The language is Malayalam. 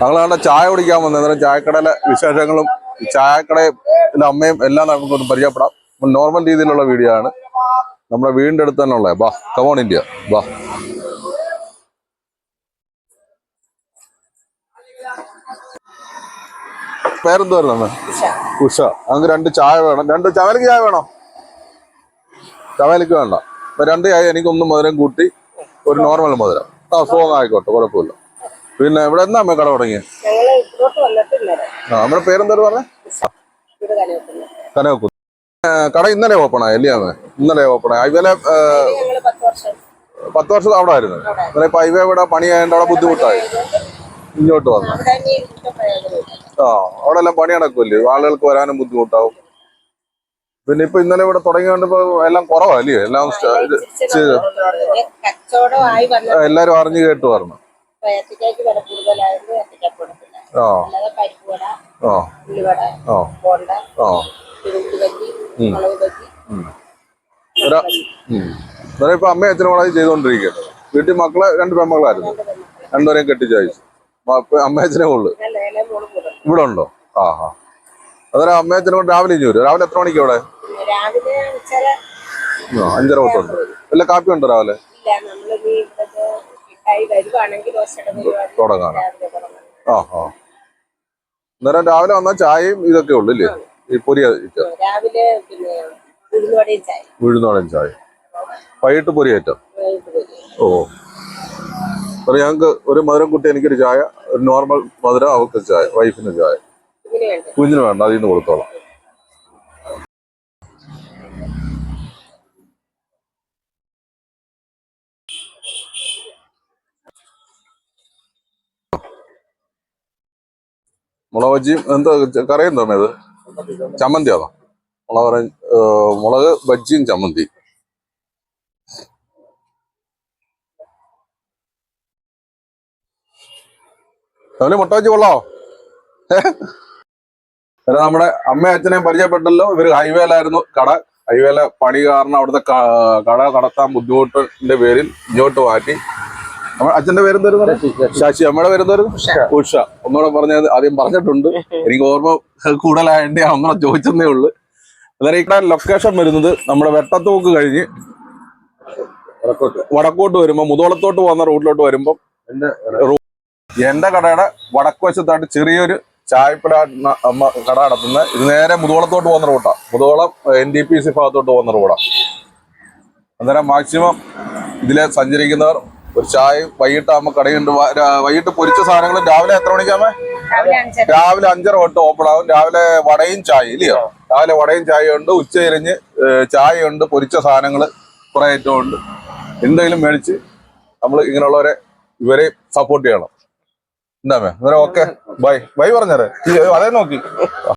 ഞങ്ങളവിടെ ചായ കുടിക്കാൻ വന്നത് അന്നേരം ചായക്കടയിലെ വിശേഷങ്ങളും ചായക്കടയും ചായക്കടയിലെ അമ്മയും എല്ലാം നമുക്കൊന്ന് പരിചയപ്പെടാം. നോർമൽ രീതിയിലുള്ള വീഡിയോ ആണ്. നമ്മുടെ വീടിന്റെ അടുത്ത് തന്നെ ഉള്ളത് ബാ കമോൺ ഇന്ത്യ ബാ. പേരെന്തുവായിരുന്നു അമ്മ ഉഷ. നമുക്ക് രണ്ട് ചായ വേണം. രണ്ട് ചവലക്ക് ചായ വേണോ? ചവലക്ക് വേണ്ട. അപ്പൊ രണ്ട് ചായ എനിക്കൊന്ന് മധുരം കൂട്ടി ഒരു നോർമൽ മധുരം. ആ സ്ട്രോങ് ആയിക്കോട്ടെ കുഴപ്പമില്ല. പിന്നെ ഇവിടെ എന്നാ അമ്മ കട തുടങ്ങിയത് നമ്മുടെ പേരെന്താ പറഞ്ഞേ? കനവക്കു കട ഇന്നലെ ഓപ്പൺ ആയി അല്ലേ അമ്മ? ഇന്നലെ ഓപ്പൺ ആയി. ഇവലെ പത്ത് വർഷം. അവിടെ ആയിരുന്നു. ഇന്നലെ ഇപ്പൊ ഹൈവേ ഇവിടെ പണിയായതുകൊണ്ട് അവിടെ ബുദ്ധിമുട്ടായി. ഇങ്ങോട്ട് വന്നു? ആ അവിടെ എല്ലാം പണി നടക്കുമല്ലേ ആളുകൾക്ക് വരാനും ബുദ്ധിമുട്ടാവും. പിന്നെ ഇപ്പൊ ഇന്നലെ ഇവിടെ തുടങ്ങിയോണ്ട് ഇപ്പൊ എല്ലാം കുറവല്ലേ എല്ലാം എല്ലാരും അറിഞ്ഞു കേട്ടു പറഞ്ഞു ഏത്തക്കായ്ക്ക് വില കൂടുതലായത് അല്ലാതെ പരിപ്പുവട ഉള്ളിവട ബോണ്ട ബജി മുളക് ബജി ഇപ്പൊ അമ്മയും അച്ഛനും കൂടെ ചെയ്തോണ്ടിരിക്കുന്നത് വീട്ടിൽ മക്കളെ രണ്ട് പെൺമക്കളായിരുന്നു. രണ്ട് പെൺമക്കൾ. രണ്ടുപേരെയും കെട്ടിച്ചയച്ചു അമ്മ അച്ഛനെ ഉള്ളു? ഇവിടെ ഉണ്ടോ? ആ ആ. അതൊരു അമ്മ അച്ഛനും കൂടെ രാവിലെ ഇഞ്ഞു വരും? രാവിലെ എത്ര മണിക്ക് ഇവിടെ? അഞ്ചര തൊട്ടുണ്ട് വല്ല കാപ്പി ഉണ്ടോ രാവിലെ? തുടങ്ങണം ആ ആ. അന്നേരം രാവിലെ വന്നാൽ ചായയും ഇതൊക്കെ ഉള്ളു ഇല്ലേ? ഈ പൊരി രാവിലെ ചായ ഉഴുന്നോടൻ ചായ വൈകിട്ട് പൊരിയേറ്റം. ഓ. അപ്പൊ ഞങ്ങൾക്ക് ഒരു മധുരം കുട്ടി എനിക്കൊരു ചായ ഒരു നോർമൽ മധുരം അവർക്ക് ചായ വൈഫിന് ചായ. കുഞ്ഞിന് വേണ്ട അതിൽ നിന്ന് കൊടുത്തോളാം. മുളക് ബജ്ജിയും എന്താ കറി എന്തോ ഇത്? ചമ്മന്തിയാണോ മുളക് മുളക് ബജ്ജിയും ചമ്മന്തി. അവന് മുട്ട വെച്ച് കൊള്ളാവോ? ഏ? നമ്മുടെ അമ്മയും അച്ഛനെയും പരിചയപ്പെട്ടല്ലോ. ഇവർ ഹൈവേയിലായിരുന്നു കട. ഹൈവേയിലെ പണി കാരണം അവിടുത്തെ കട കടത്താൻ ബുദ്ധിമുട്ടിന്റെ പേരിൽ ഇങ്ങോട്ട് മാറ്റി. അച്ഛന്റെ പേരെന്തായിരുന്നു ശശി അമ്മയുടെ പേരെന്തായിരുന്നു ഉഷ. ഒന്നുകൂടെ പറഞ്ഞത് ആദ്യം പറഞ്ഞിട്ടുണ്ട്. എനിക്ക് ഓർമ്മ കൂടുതലായതുകൊണ്ട് ഞാൻ ഒന്നുകൂടെ ചോദിച്ചതേ ഉള്ളു അതായത് ഇവിടെ ലൊക്കേഷൻ വരുന്നത് നമ്മുടെ വെട്ടത്തോക്ക് കഴിഞ്ഞ് വടക്കോട്ട്. വരുമ്പോ മുതോളത്തോട്ട് പോകുന്ന റൂട്ടിലോട്ട് വരുമ്പോൾ എന്റെ കടയുടെ വടക്കുവശത്തായിട്ട് ചെറിയൊരു ചായപ്പല കട നടത്തുന്ന ഇത് നേരെ മുതോളത്തോട്ട് പോകുന്ന റൂട്ടാ. Mutholam N D P C ഭാഗത്തോട്ട് പോകുന്ന റൂട്ടാ അന്നേരം മാക്സിമം ഇതിലെ സഞ്ചരിക്കുന്നവർ ഒരു ചായ വൈകിട്ടാകുമ്പോൾ കടയുണ്ട് വൈകിട്ട് പൊരിച്ച സാധനങ്ങൾ രാവിലെ എത്ര മണിക്കാമേ രാവിലെ അഞ്ചര. തൊട്ട് ഓപ്പൺ ആവും. രാവിലെ വടയും ചായ ഇല്ലയോ? രാവിലെ വടയും ചായ ഉണ്ട് ഉച്ച കഴിഞ്ഞ് ചായ ഉണ്ട് പൊരിച്ച സാധനങ്ങൾ കുറെ ഐറ്റം ഉണ്ട്. എന്തെങ്കിലും മേടിച്ച് നമ്മൾ ഇങ്ങനെയുള്ളവരെ ഇവരെ സപ്പോർട്ട് ചെയ്യണം. എന്താ മേ അന്നേരം ഓക്കെ ബൈ ബൈ പറഞ്ഞേരെ. അതേ നോക്കി.